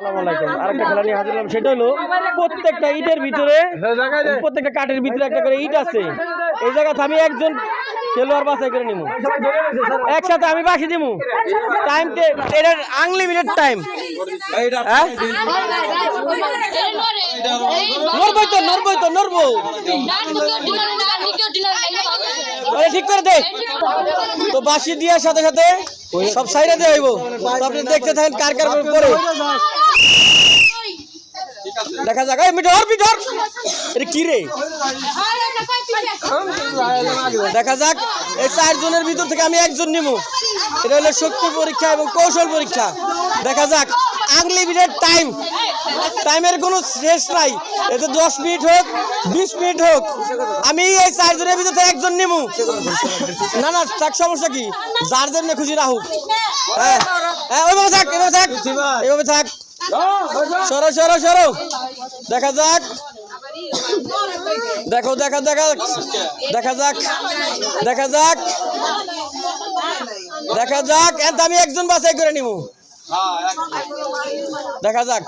আসসালামু আরেকটা খেলা নিয়ে হাজির হলাম সেটা হলো প্রত্যেকটা ইটের ভিতরে প্রত্যেকটা কাঠের ভিতরে একটা করে ইট আছে। এই জায়গাতে আমি একজন খেলোয়াড় বাছাই করে নিব একসাথে আমি বাসি দিব টাইম এটার আনলিমিটেড টাইম হ্যাঁ? নড়বই তো নড়বো। ঠিক করে দে। তো বাসি দেওয়ার সাথে সাথে সব সাইডে দিয়ে হইব। আপনি দেখতে থাকেন কার কার করে দেখা যাক। এই মিঠর মিঠর এটা কি রে? দেখা যাক। এই চারজনের ভিতর থেকে আমি একজন নিব এটা হলো শক্তি পরীক্ষা এবং কৌশল পরীক্ষা। দেখা যাক। Unlimited time. টাইমের কোনো শেষ নাই। এতে দশ মিনিট হোক, বিশ মিনিট হোক, আমি এই চারজনের ভিতরে একজন নিব না না, থাক, সমস্যা কি? যার জন্য খুশি না হোক। হ্যাঁ হ্যাঁ থাক এভাবে থাক এভাবে থাক। সরো সরো সরো। দেখা যাক। দেখো, দেখা দেখা দেখা যাক দেখা যাক। দেখা যাক আমি একজন বাছাই করে নিব দেখা যাক।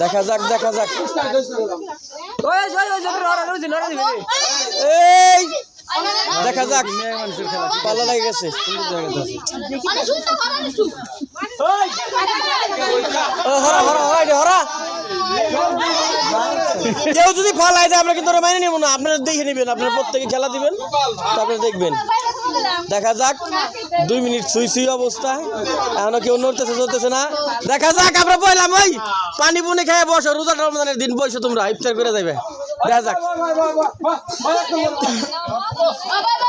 দেখা যাক দেখা যাক। এই! দেখা যাক। পাল্লা লেগে গেছে। কেউ যদি ফালাই দেয়, আমরা কিন্তু মাইনে নেব না। আপনারা দেখে নেবেন, আপনারা প্রত্যেকে খেলা দিবেন, তারপরে দেখবেন। দেখা যাক। দুই মিনিট সুই সুই অবস্থা। এখনও কেউ নড়তেছে চলতেছে না। দেখা যাক আমরা বললাম ওই পানি পুনি খেয়ে বসো। রোজা রমজানের দিন বসো তোমরা ইফতার করে যাবে দেখা যাক।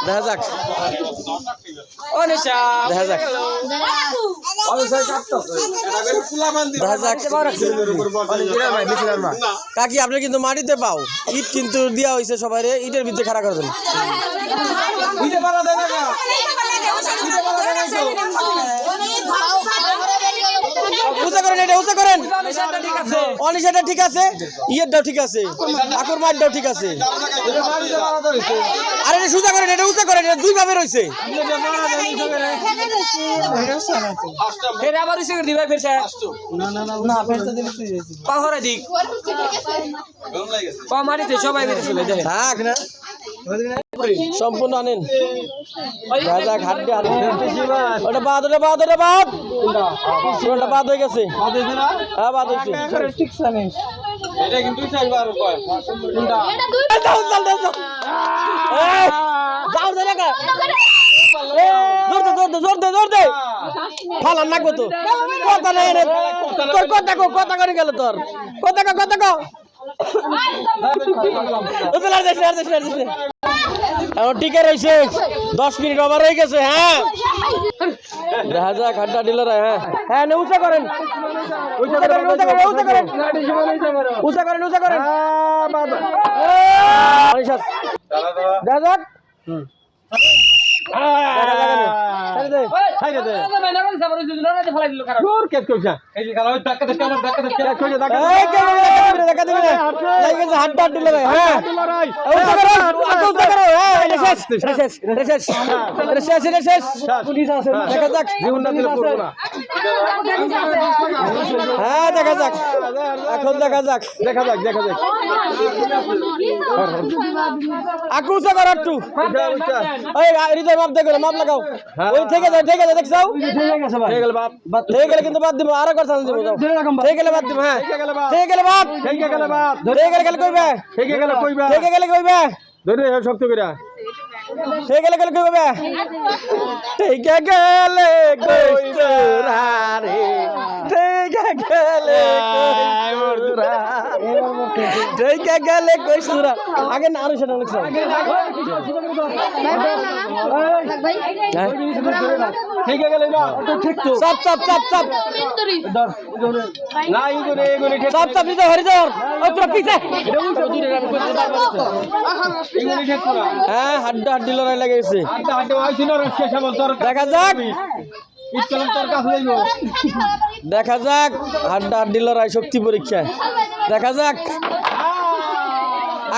দেখা যাক। দেখা যাক। কাকি আপনি কিন্তু মাটিতে পাও। ইট কিন্তু দেওয়া হয়েছে সবাই ইটের ভিতরে খারাপ করে দেন। উঁচা করেন। অনিশাটা ঠিক আছে ইয়েরটাও ঠিক আছে আকর মারটাও ঠিক আছে। আরে এটা সুজা করেন এটা উঁচা করেন এটা দুই ভাবে রয়েছে সবাই থাক না। সম্পূর্ণ আনেন রাজা ঘাটে আনেন ওটা বাদ ওটা বাদ ওটা বাদ ওটা বাদ হয়ে গেছে হ্যাঁ বাদ হয়েছে। ফালান তো। কথা নেই রে। তোর কথা কো, কথা করে গেল তোর। কথা কো, কথা কো। এখন টিকে রয়েছে। দশ মিনিট ওভার হয়ে গেছে হ্যাঁ। দেখা যাক আড্ডা ডিলার হ্যাঁ। হ্যাঁ নে, উঁচা করেন। উঁচা করেন উঁচা করেন উঁচা করেন। উঁচা করেন উঁচা করেন। দেখা যাক। এই, গেছে হ্যাঁ করো, আচ্ছা, হ্যাঁ। দেখা যাক হ্যাঁ এখন দেখা যাক দেখা যাক দেখা যাক আকু উঁচা করো একটু ওই হৃদয় মাপ দেখো মাপ লাগাও ওই থেকে যায় থেকে যায় দেখছাও থেকে গেলে কিন্তু বাদ দিব আরও কথা দিব থেকে গেলে বাদ দিব হ্যাঁ থেকে গেলে বাদ থেকে গেলে বাদ থেকে গেলে কইবে থেকে গেলে কইবে থেকে গেলে কইবে শক্ত করে থেকে গেলে গেলে কইবে থেকে গেলে কইতরা রে থেকে গেলে কইতরা থেকে গেলে কইতরা আগে না আরও সেটা লিখছ ঠিক গেলে না ঠিক তো হ্যাঁ হাড্ডা দেখা যাক দেখা যাক হাড্ডা হাড্ডি লড়াই শক্তি পরীক্ষা দেখা যাক।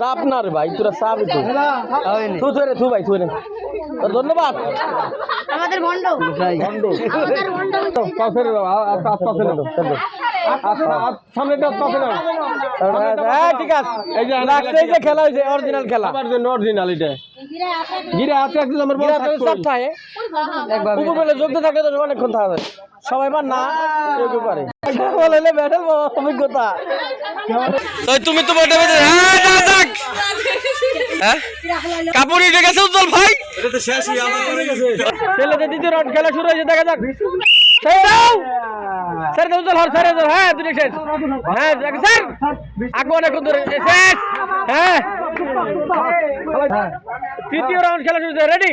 সাপ না রে ভাই তোরা সাপ তো তুই। রে তু ভাই তুই রে। তোর ধন্যবাদ। আমাদের আমাদের বন্ড পাশে আচ্ছা সামনেটা পাশে দাও ঠিক আছে। এই যে লাগছে এই যে খেলা হয়েছে অরিজিনাল খেলা। অরিজিনাল এটা। গিরে আছে একদিন আমার বড় গিরা তো থাকতো। সাপ থাকে কুকুর যোগতে থাকে তো অনেকক্ষণ থাকা যায়। সবাই না কেউ পারে অভিজ্ঞতা তুমি তো বটে বটে হ্যাঁ যা যাক হ্যাঁ কাপড় উঠে গেছে উজ্জ্বল ভাই ছেলেদের দ্বিতীয় রাউন্ড খেলা শুরু হয়েছে দেখা যাক স্যার উজ্জ্বল হর স্যার উজ্জ্বল হ্যাঁ দুটো শেষ হ্যাঁ স্যার আগে শেষ হ্যাঁ তৃতীয় রাউন্ড খেলা শুরু রেডি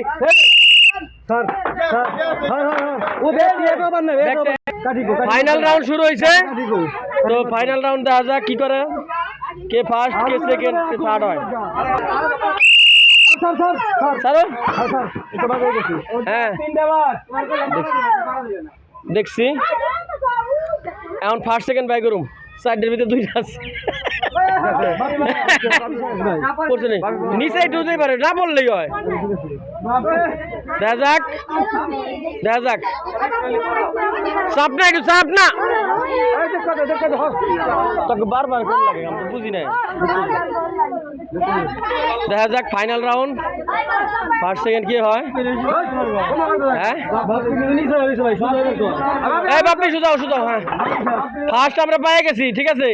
ফাইনাল রাউন্ড শুরু হয়েছে তো ফাইনাল রাউন্ড দেখা যাক কি করে? কে ফার্স্ট কে সেকেন্ড কে থার্ড হয়? হ্যাঁ। দেখছি। এখন ফার্স্ট সেকেন্ড বাই করুম। সাইডের ভিতরে দুইটা আছে। নিচে একটু পারে না বললেই হয়। দেখা যাক। দেখা যাক। চাপ না একটু না। তোকে বারবার কোন লাগে আমি বুঝি নাই। দেখা যাক ফাইনাল রাউন্ড ফার্স্ট সেকেন্ড কি হয়? হ্যাঁ? এই বাপনি সুজাও সুজাও হ্যাঁ। ফার্স্ট আমরা পেয়ে গেছি, ঠিক আছে?